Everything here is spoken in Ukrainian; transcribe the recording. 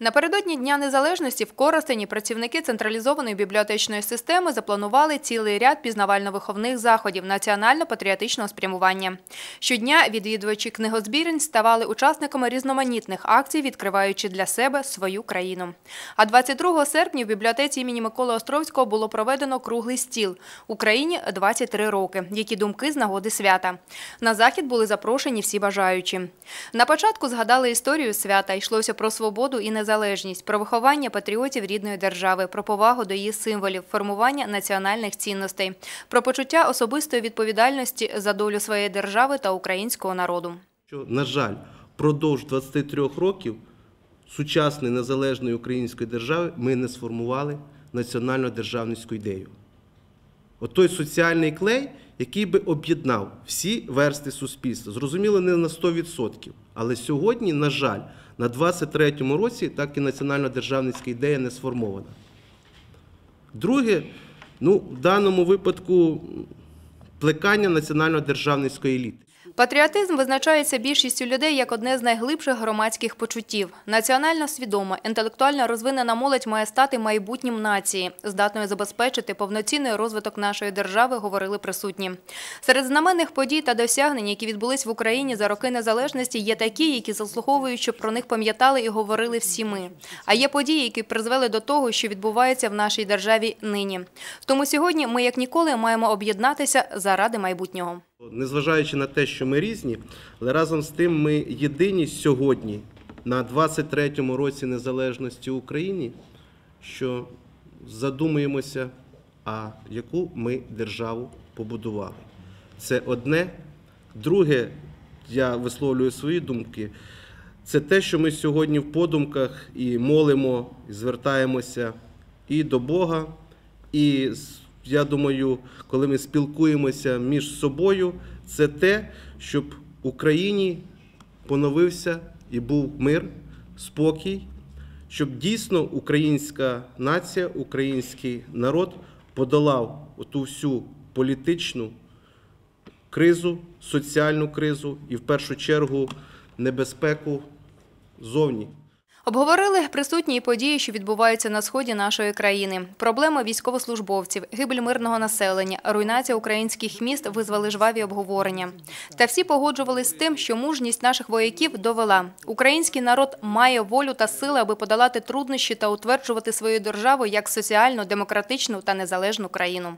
Напередодні Дня Незалежності в Коростені працівники централізованої бібліотечної системи запланували цілий ряд пізнавально-виховних заходів національно-патріотичного спрямування. Щодня відвідувачі книгозбірень ставали учасниками різноманітних акцій, відкриваючи для себе свою країну. А 22 серпня в бібліотеці імені Миколи Островського було проведено круглий стіл Україні 23 роки. Які думки з нагоди свята. На захід були запрошені всі бажаючі. На початку згадали історію свята. Йшлося про свободу і незалежність незалежність, про виховання патріотів рідної держави, про повагу до її символів, формування національних цінностей, про почуття особистої відповідальності за долю своєї держави та українського народу. Що, на жаль, впродовж 23 років сучасної незалежної української держави ми не сформували національно-державницьку ідею. От той соціальний клей, який би об'єднав всі версти суспільства. Зрозуміло, не на 100%. Але сьогодні, на жаль, на 23-му році так і національно-державницька ідея не сформована. Друге, ну, в даному випадку плекання національно-державницької еліти. Патріотизм визначається більшістю людей як одне з найглибших громадських почуттів. Національно свідома, інтелектуально розвинена молодь має стати майбутнім нації, здатною забезпечити повноцінний розвиток нашої держави, говорили присутні. Серед знаменних подій та досягнень, які відбулись в Україні за роки незалежності, є такі, які заслуговують, щоб про них пам'ятали і говорили всі ми. А є події, які призвели до того, що відбувається в нашій державі нині. Тому сьогодні ми, як ніколи, маємо об'єднатися заради майбутнього. Незважаючи на те, що ми різні, але разом з тим ми єдині сьогодні на 23-му році незалежності України, що задумуємося, а яку ми державу побудували. Це одне. Друге, я висловлюю свої думки. Це те, що ми сьогодні в подумках і молимо, і звертаємося і до Бога, і я думаю, коли ми спілкуємося між собою, це те, щоб Україні поновився і був мир, спокій, щоб дійсно українська нація, український народ подолав оту всю політичну кризу, соціальну кризу і в першу чергу небезпеку зовні. Обговорили присутні події, що відбуваються на сході нашої країни. Проблеми військовослужбовців, гибель мирного населення, руйнація українських міст визвали жваві обговорення. Та всі погоджувалися з тим, що мужність наших вояків довела. Український народ має волю та сили, аби подолати труднощі та утверджувати свою державу як соціальну, демократичну та незалежну країну.